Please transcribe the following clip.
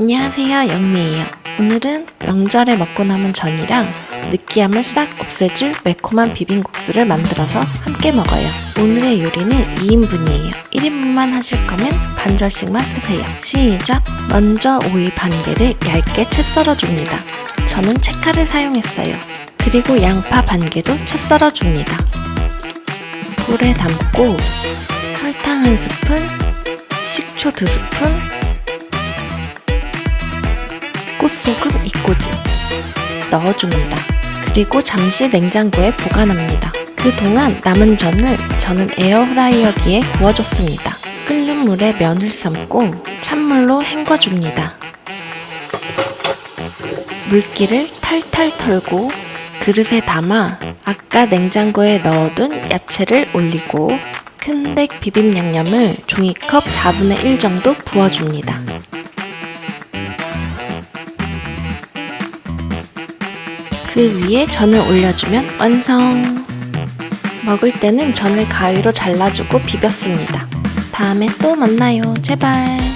안녕하세요, 영미예요. 오늘은 명절에 먹고 남은 전이랑 느끼함을 싹 없애줄 매콤한 비빔국수를 만들어서 함께 먹어요. 오늘의 요리는 2인분이에요. 1인분만 하실 거면 반절씩만 쓰세요. 시작! 먼저 오이 반 개를 얇게 채 썰어줍니다. 저는 채칼을 사용했어요. 그리고 양파 반 개도 채 썰어줍니다. 불에 담고 설탕 한 스푼, 식초 두 스푼, 꽃소금 이꼬지 넣어줍니다. 그리고 잠시 냉장고에 보관합니다. 그동안 남은 전을 저는 에어프라이어기에 구워줬습니다. 끓는 물에 면을 삶고 찬물로 헹궈줍니다. 물기를 탈탈 털고 그릇에 담아 아까 냉장고에 넣어둔 야채를 올리고 큰댁 비빔 양념을 종이컵 4분의 1 정도 부어줍니다. 그 위에 전을 올려주면 완성! 먹을 때는 전을 가위로 잘라주고 비볐습니다. 다음에 또 만나요. 제발.